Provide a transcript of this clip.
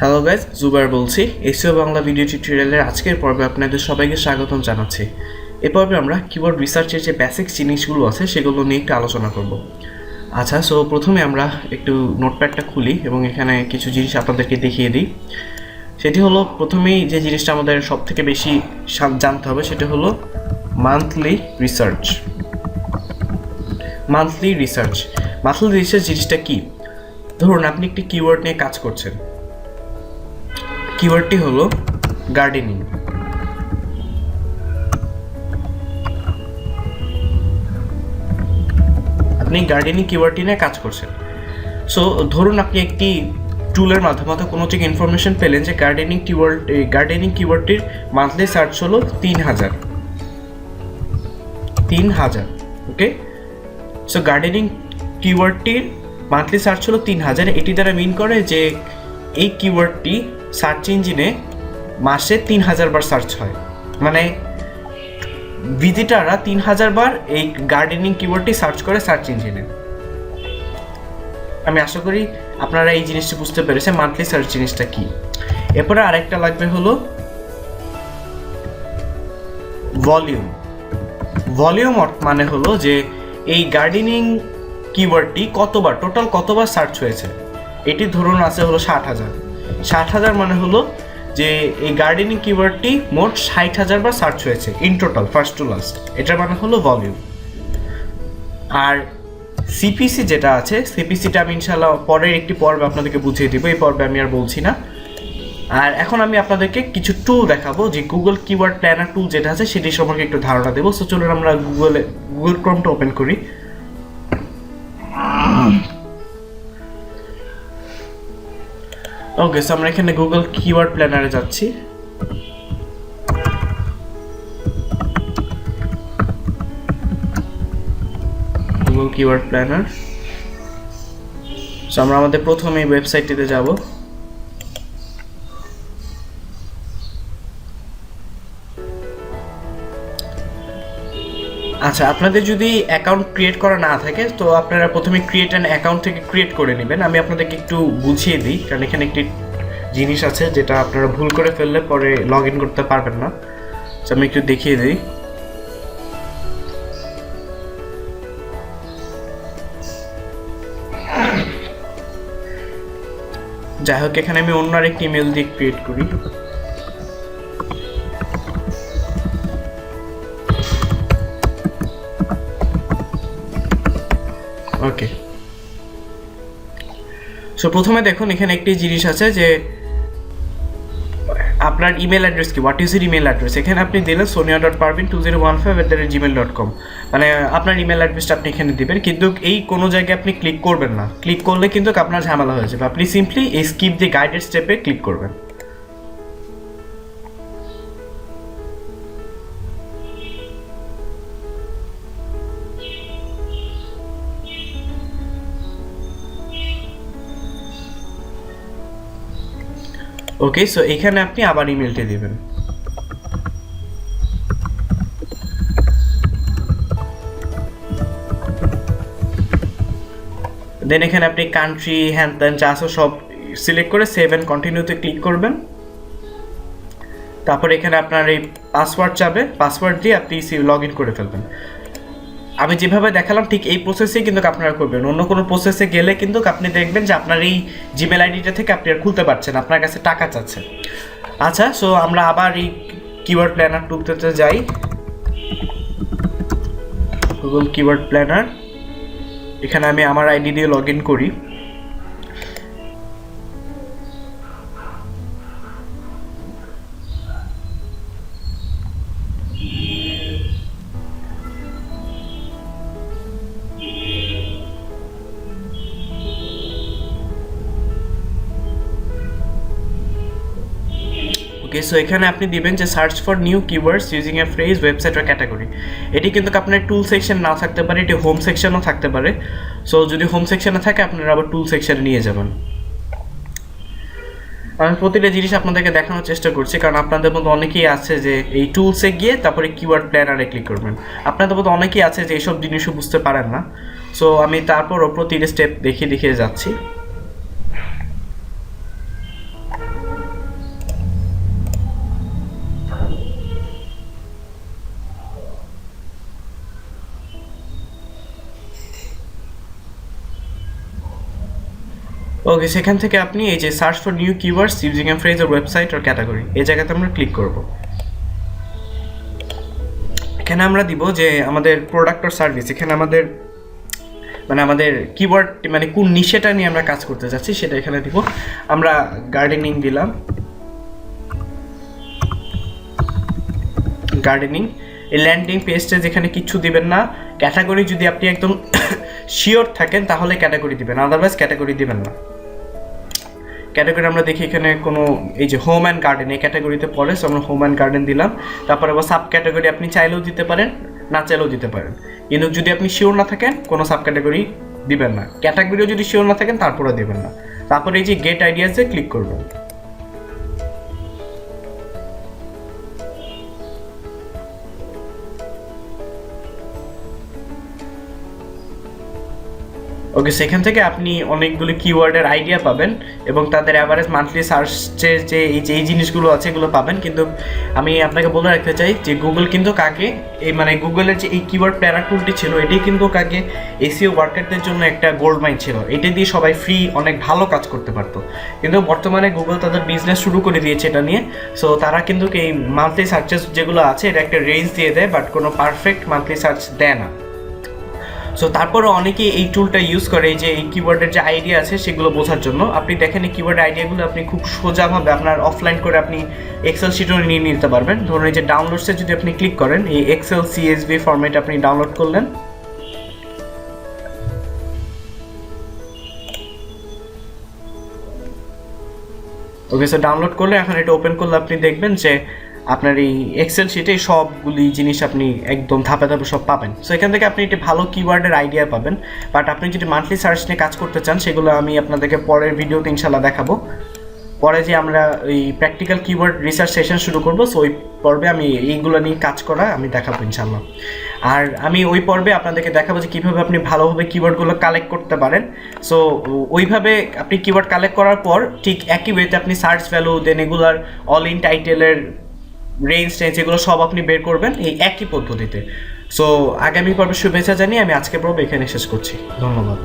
Hello guys জুবার বলছি। SEO Bangla video টিউটোরিয়ালের আজকের পর্বে আপনাদের সবাইকে স্বাগতম জানাচ্ছি। এ পর্বে আমরা কিবোর্ড রিসার্চের যে বেসিক জিনিসগুলো আছে, সেগুলো নিয়ে একটু আলোচনা করব। আচ্ছা সো প্রথমে আমরা একটু নোটপ্যাডটা খুলি এবং এখানে কিছু জিনিস আপনাদেরকে দেখিয়ে দিই। সেটি হলো, প্রথমেই যে জিনিসটা আমাদের সব থেকে বেশি জানতে হবে, সেটা হলো monthly research monthly research monthly research জিনিসটা কি? ধরুন, আপনি একটি কিওয়ার্ড নিয়ে কাজ করছেন। কিওয়ার্ডটি হলো গার্ডেনিং আপনি গার্ডেনিং কিওয়ার্ডটি নিয়ে কাজ করছেন সো ধরুন আপনি একটি টুলের মাধ্যমে কোনো থেকে ইনফরমেশন পেলেন যে গার্ডেনিং কিওয়ার্ড গার্ডেনিং কিওয়ার্ডটির মান্থলি সার্চ হলো তিন হাজার। তিন হাজার ওকে সো গার্ডেনিং কিওয়ার্ডটির মান্থলি সার্চ হলো তিন হাজার। এটি দ্বারা মিন করে যে এই কিওয়ার্ডটি সার্চ ইঞ্জিনে মাসে তিন হাজার বার সার্চ হয়। মানে ভিজিটাররা তিন হাজার বার এই গার্ডেনিং কিবোর্ডটি সার্চ করে সার্চ ইঞ্জিনে। আমি আশা করি আপনারা এই জিনিসটা বুঝতে পেরেছেন, মান্থলি সার্চ জিনিসটা কি। এরপরে আরেকটা লাগবে হলো ভলিউম। ভলিউম মানে হলো যে এই গার্ডেনিং কিওয়ার্ডটি কতবার, টোটাল কতবার সার্চ হয়েছে? এটি ধরুন আছে হলো ষাট হাজার। ষাট হাজার মানে হলো যে এই গার্ডেনিং কিওয়ার্ডটি মোট ষাট হাজার বার সার্চ হয়েছে in total first to last এটার মানে হলো ভলিউম আর সিপিসি যেটা আছে সিপিসিটা আমি ইনশাল্লাহ পরের একটি পর্বে আপনাদেরকে বুঝিয়ে দিব, এই পর্বে আমি আর বলছি না। আর এখন আমি আপনাদেরকে কিছু টুল দেখাবো, যে গুগল কিওয়ার্ড প্ল্যানার টুল যেটা আছে, সেটি সম্পর্কে একটু ধারণা দেবো। সো চলুন আমরা গুগলে গুগল ক্রোমটা ওপেন করি। ওকে সো আমরা এখানে গুগল কিওয়ার্ড প্ল্যানারে যাচ্ছি। গুগল কিওয়ার্ড প্ল্যানার সো আমরা আমাদের প্রথমে ওয়েবসাইটটিতে যাব। আচ্ছা আপনাদের যদি অ্যাকাউন্ট ক্রিয়েট করা না থাকে, তো আপনারা প্রথমে ক্রিয়েট অ্যান অ্যাকাউন্ট থেকে ক্রিয়েট করে নেবেন। আমি আপনাদেরকে একটু বুঝিয়ে দিই, কারণ এখানে একটি জিনিস আছে যেটা আপনারা ভুল করে ফেললে পরে লগ ইন করতে পারবেন না। তো আমি একটু দেখিয়ে দিই। যাই হোক, এখানে আমি অন্য আরেকটি ইমেল দিয়ে ক্রিয়েট করি। ওকে সো প্রথমে দেখুন, এখানে একটি জিনিস আছে যে আপনার ইমেল অ্যাড্রেস কি? What is your email address এখানে আপনি দিলেন Sonia dot Parvin two zero one five at the Gmail dot com মানে আপনার ইমেল অ্যাড্রেসটা আপনি এখানে দিবেন, কিন্তু এই কোনো জায়গায় আপনি ক্লিক করবেন না। ক্লিক করলে কিন্তু আপনার ঝামেলা হয়ে যাবে। আপনি সিম্পলি এই স্কিপ দিয়ে গাইডেড স্টেপে ক্লিক করবেন। ওকে সো এখানে আপনি আবার ইমেলটি দিবেন। দেন এখানে আপনি কান্ট্রি হ্যান ত্যান আছে সব সিলেক্ট করে সেভ অ্যান্ড কন্টিনিউতে ক্লিক করবেন। তারপর এখানে আপনার এই পাসওয়ার্ড চাবে পাসওয়ার্ড দিয়ে আপনি লগ ইন করে ফেলবেন। আমি যেভাবে দেখালাম, ঠিক এই প্রসেসেই কিন্তু আপনারা করবেন অন্য কোনো প্রসেসে গেলে কিন্তু আপনি দেখবেন যে আপনার এই জিমেল আইডিটা থেকে আপনি আর খুলতে পারছেন আপনার কাছে টাকা চাচ্ছে। আচ্ছা সো আমরা আবার এই কিওয়ার্ড প্ল্যানার টুকতে যাই। গুগল কিওয়ার্ড প্ল্যানার এখানে আমি আমার আইডি দিয়ে লগ ইন করি। ওকে সো এখানে আপনি দিবেন যে search for new keywords using a phrase website or category এটি কিন্তু আপনার টুল সেকশন না থাকতে পারে, এটি হোম সেকশনও থাকতে পারে। সো যদি হোম সেকশনে থাকে, আপনারা আবার টুল সেকশনে নিয়ে যাবেন। আমি প্রতিটা জিনিস আপনাদেরকে দেখানোর চেষ্টা করছি, কারণ আপনাদের মধ্যে অনেকেই আছে যে এই টুলসে গিয়ে তারপরে কিওয়ার্ড প্ল্যানারে ক্লিক করবেন। আপনাদের মধ্যে অনেকেই আছে যে এইসব জিনিসও বুঝতে পারেন না। সো আমি তারপর প্রতিটা স্টেপ দেখিয়ে দেখিয়ে যাচ্ছি। ওকে সেখান থেকে আপনি এই যে search for new keywords using a phrase website or category এই জায়গাতে আমরা ক্লিক করব। এখানে আমরা দিব যে আমাদের প্রোডাক্ট অর সার্ভিস এখানে আমাদের মানে আমাদের কিওয়ার্ড মানে কোন নিশেটা নিয়ে আমরা কাজ করতে যাচ্ছি সেটা এখানে দিব। আমরা গার্ডেনিং দিলাম। গার্ডেনিং এই ল্যান্ডিং পেজটা যেখানে কিচ্ছু দিবেন না ক্যাটাগরি যদি আপনি একদম শিওর থাকেন তাহলে ক্যাটাগরি দিবেন আদারওয়াইজ ক্যাটাগরি দিবেন না। ক্যাটাগরি আমরা দেখি এখানে কোনো, এই যে হোম অ্যান্ড গার্ডেন এই ক্যাটাগরিতে পড়ে সো আমরা হোম অ্যান্ড গার্ডেন দিলাম। তারপরে আবার সাব ক্যাটাগরি আপনি চাইলেও দিতে পারেন, না চাইলেও দিতে পারেন। কিন্তু যদি আপনি শিওর না থাকেন, কোনো সাব ক্যাটাগরি দিবেন না। ক্যাটাগরিও যদি শিওর না থাকেন তারপরে দেবেন না। তারপরে এই যে গেট আইডিয়াসে ক্লিক করবেন। ওকে সেখান থেকে আপনি অনেকগুলো কিওয়ার্ডের আইডিয়া পাবেন এবং তাদের অ্যাভারেজ মান্থলি সার্চের যে এই যে এই জিনিসগুলো আছে এগুলো পাবেন। কিন্তু আমি আপনাকে বলে রাখতে চাই যে গুগল কিন্তু কাকে এই মানে গুগলের যে এই কিওয়ার্ড প্যারা টুলটি ছিল, এটি কিন্তু কাকে এসিও ওয়ার্কারদের জন্য একটা গোল্ড মাইন ছিল। এটা দিয়ে সবাই ফ্রি অনেক ভালো কাজ করতে পারতো। কিন্তু বর্তমানে গুগল তাদের বিজনেস শুরু করে দিয়েছে এটা নিয়ে। সো তারা কিন্তু এই মান্থলি সার্চেস যেগুলো আছে, এটা একটা রেঞ্জ দিয়ে দেয় বাট কোনো পারফেক্ট মান্থলি সার্চ দেয় না। সো তারপরে অনেকে এই টুলটা ইউজ করে যে এই কিবোর্ডের যে আইডিয়া আছে, সেগুলো বোঝার জন্য। আপনি দেখেন এই কিবোর্ড আইডিয়াগুলো আপনি খুব সোজাভাবে আপনার অফলাইন করে আপনি এক্সেল শিটও নিয়ে নিতে পারবেন। ধরুন এই যে ডাউনলোডসে যদি আপনি ক্লিক করেন, এই এক্সেল সিএসভি ফরম্যাট আপনি ডাউনলোড করলেন। ওকে স্যার ডাউনলোড করলে এখন এটা ওপেন করলে আপনি দেখবেন যে আপনার এই এক্সেল শিটে সবগুলি জিনিস আপনি একদম ধাপে ধাপে সব পাবেন। সো এখান থেকে আপনি একটি ভালো কিওয়ার্ডের আইডিয়া পাবেন। বাট আপনি যদি মান্থলি সার্চ নিয়ে কাজ করতে চান, সেগুলো আমি আপনাদেরকে পরের ভিডিওতে ইনশাল্লাহ দেখাবো। পরে যে আমরা ওই প্র্যাকটিক্যাল কিওয়ার্ড রিসার্চ সেশন শুরু করব সো ওই পর্বে আমি এইগুলো নিয়ে কাজ করা আমি দেখাবো ইনশাল্লাহ আর আমি ওই পর্বে আপনাদেরকে দেখাবো যে কীভাবে আপনি ভালোভাবে কিওয়ার্ডগুলো কালেক্ট করতে পারেন। সো ওইভাবে আপনি কিওয়ার্ড কালেক্ট করার পর ঠিক একই ওয়েতে আপনি সার্চ ভ্যালু দেন এগুলার অল ইন টাইটেলের রেঞ্জ টেঞ্জ এগুলো সব আপনি বের করবেন এই একই পদ্ধতিতে। সো আগামী পর্বে শুভেচ্ছা জানিয়ে আমি আজকে পর্ব এখানে শেষ করছি। ধন্যবাদ।